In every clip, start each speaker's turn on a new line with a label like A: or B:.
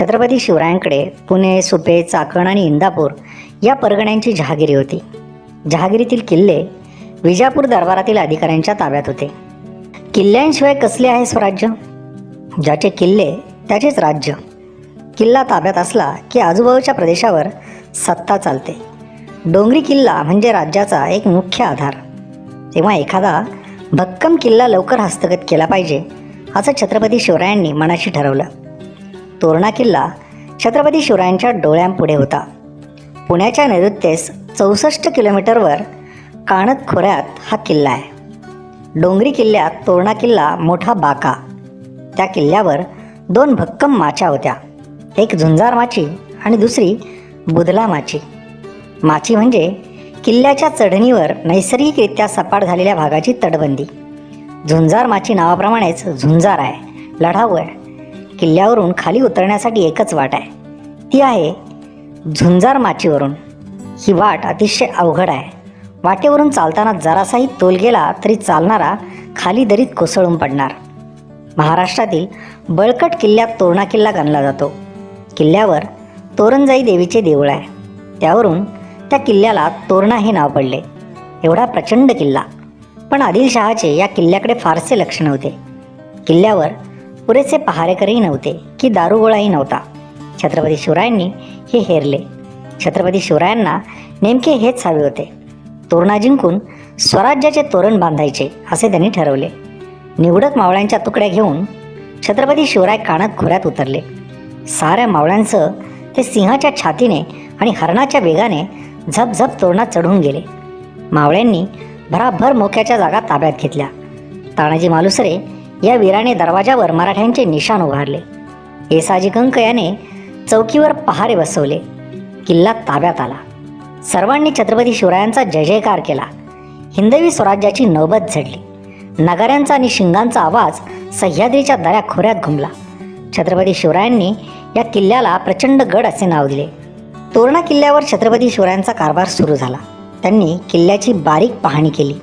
A: छत्रपती शिवरायांकडे पुणे सुपे चाकण आणि इंदापूर या परगण्यांची जहागिरी होती. जहागिरीतील किल्ले विजापूर दरबारातील अधिकाऱ्यांच्या ताब्यात होते. किल्ल्यांशिवाय कसले आहे स्वराज्य? ज्याचे किल्ले त्याचेच राज्य. किल्ला ताब्यात असला की आजूबाजूच्या प्रदेशावर सत्ता चालते. डोंगरी किल्ला म्हणजे राज्याचा एक मुख्य आधार. तेव्हा एखादा भक्कम किल्ला लवकर हस्तगत केला पाहिजे असं छत्रपती शिवरायांनी मनाशी ठरवलं. तोरणा किल्ला छत्रपती शिवरायांच्या डोळ्यांपुढे होता. पुण्याच्या नैऋत्येस चौसष्ट किलोमीटरवर काणत खोऱ्यात हा किल्ला आहे. डोंगरी किल्ल्यात तोरणा किल्ला मोठा बाका. त्या किल्ल्यावर दोन भक्कम माच्या होत्या. एक झुंजार माची आणि दुसरी बुधला माची. माची म्हणजे किल्ल्याच्या चढणीवर नैसर्गिकरित्या सपाट झालेल्या भागाची तटबंदी. झुंजार माची नावाप्रमाणेच झुंजार आहे लढाऊ आहे. किल्ल्यावरून खाली उतरण्यासाठी एकच वाट आहे. ती आहे झुंजार माचीवरून. ही वाट अतिशय अवघड आहे. वाटेवरून चालताना जरासाही तोल गेला तरी चालणारा खाली दरीत कोसळून पडणार. महाराष्ट्रातील बळकट किल्ल्यात तोरणा किल्ला गणला जातो. किल्ल्यावर तोरणजाई देवीचे देऊळ आहे. त्यावरून त्या किल्ल्याला तोरणा हे नाव पडले. एवढा प्रचंड किल्ला. पण आदिलशहाचे या किल्ल्याकडे फारसे लक्ष नव्हते. किल्ल्यावर पुरेसे पहारेकरही नव्हते की दारुगोळाही नव्हता. छत्रपती शिवरायांनी हे हेरले. छत्रपती शिवरायांना नेमके हेच हवे होते. तोरणा जिंकून स्वराज्याचे तोरण बांधायचे असे त्यांनी ठरवले. निवडक मावळ्यांच्या तुकड्या घेऊन छत्रपती शिवराय कानात खोऱ्यात उतरले. साऱ्या मावळ्यांसह ते सिंहाच्या छातीने आणि हरणाच्या वेगाने झपझप तोरणात चढून गेले. मावळ्यांनी भराभर मोक्याच्या जागा ताब्यात घेतल्या. तानाजी मालुसरे या वीराने दरवाजावर मराठ्यांचे निशाण उभारले. येसाजी कंक याने चौकीवर पहारे बसवले. किल्ला ताब्यात आला. सर्वांनी छत्रपती शिवरायांचा जय जयकार केला. हिंदवी स्वराज्याची नौबत झडली. नगाऱ्यांचा आणि शिंगांचा आवाज सह्याद्रीच्या दऱ्या खोऱ्यात घुमला. छत्रपती शिवरायांनी या किल्ल्याला प्रचंड गड असे नाव दिले. तोरणा किल्ल्यावर छत्रपती शिवरायांचा कारभार सुरू झाला. त्यांनी किल्ल्याची बारीक पाहणी केली.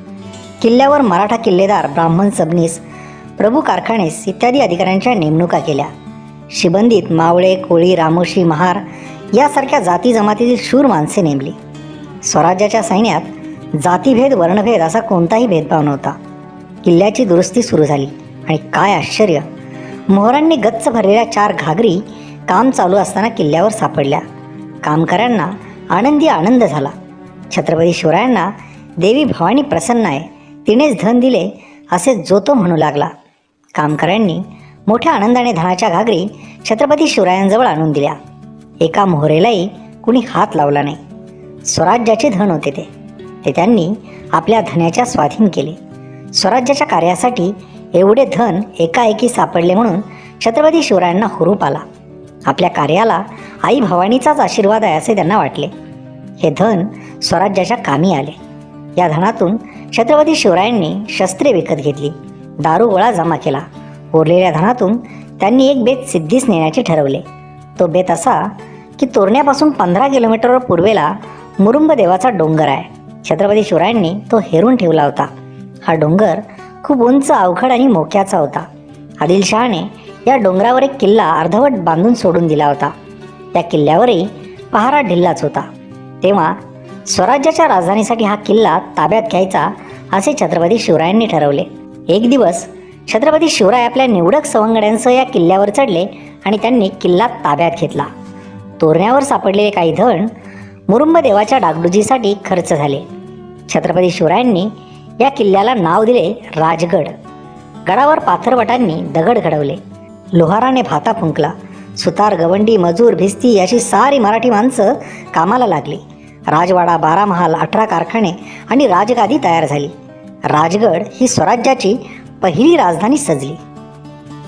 A: किल्ल्यावर मराठा किल्लेदार ब्राह्मण सबनीस प्रभू कारखानेस इत्यादी अधिकाऱ्यांच्या नेमणुका केल्या. शिबंदीत मावळे कोळी रामोशी महार यासारख्या जाती जमातीतील शूर माणसे नेमली. स्वराज्याच्या सैन्यात जातीभेद वर्णभेद असा कोणताही भेदभाव नव्हता. किल्ल्याची दुरुस्ती सुरू झाली आणि काय आश्चर्य! मोहरांनी गच्च भरलेल्या चार घागरी काम चालू असताना किल्ल्यावर सापडल्या. कामकऱ्यांना आनंदी आनंद झाला. छत्रपती शिवरायांना देवी भवानी प्रसन्न आहे. तिनेच धन दिले असे जो तो म्हणू लागला. कामकऱ्यांनी मोठ्या आनंदाने धनाच्या घागरी छत्रपती शिवरायांजवळ आणून दिल्या. एका मोहरेलाही कुणी हात लावला नाही. स्वराज्याचे धन होते ते. ते त्यांनी आपल्या धन्याच्या स्वाधीन केले. स्वराज्याच्या कार्यासाठी एवढे धन एकाएकी सापडले म्हणून छत्रपती शिवरायांना हुरूप आला. आपल्या कार्याला आई भवानीचाच आशीर्वाद आहे असे त्यांना वाटले. हे धन स्वराज्याच्या कामी आले. या धनातून छत्रपती शिवरायांनी शस्त्रे विकत घेतली. दारुगोळा जमा केला. उरलेल्या धनातून त्यांनी एक बेत सिद्धीस नेण्याचे ठरवले. तो बेत असा की तोरण्यापासून पंधरा किलोमीटरवर पूर्वेला मुरुंब देवाचा डोंगर आहे. छत्रपती शिवरायांनी तो हेरून ठेवला होता. हा डोंगर खूप उंच अवघड आणि मोक्याचा होता. आदिलशहाने या डोंगरावर एक किल्ला अर्धवट बांधून सोडून दिला होता. त्या किल्ल्यावरही पहारा ढिल्लाच होता. तेव्हा स्वराज्याच्या राजधानीसाठी हा किल्ला ताब्यात घ्यायचा असे छत्रपती शिवरायांनी ठरवले. एक दिवस छत्रपती शिवराय आपल्या निवडक सवंगड्यांसह या किल्ल्यावर चढले आणि त्यांनी किल्ला ताब्यात घेतला. तोरण्यावर सापडलेले काही धन मुरुंब देवाच्या डागडुजीसाठी खर्च झाले. छत्रपती शिवरायांनी या किल्ल्याला नाव दिले राजगड. गडावर पाथरवटांनी दगड घडवले. लोहाराने भाता फुंकला. सुतार गवंडी मजूर भिस्ती अशी सारी मराठी माणसं कामाला लागली. राजवाडा बारा महाल अठरा कारखाने आणि राजगादी तयार झाली. राजगड ही स्वराज्याची पहिली राजधानी सजली.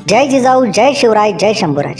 A: जय जिजाऊ जय शिवराय जय शंभूराज.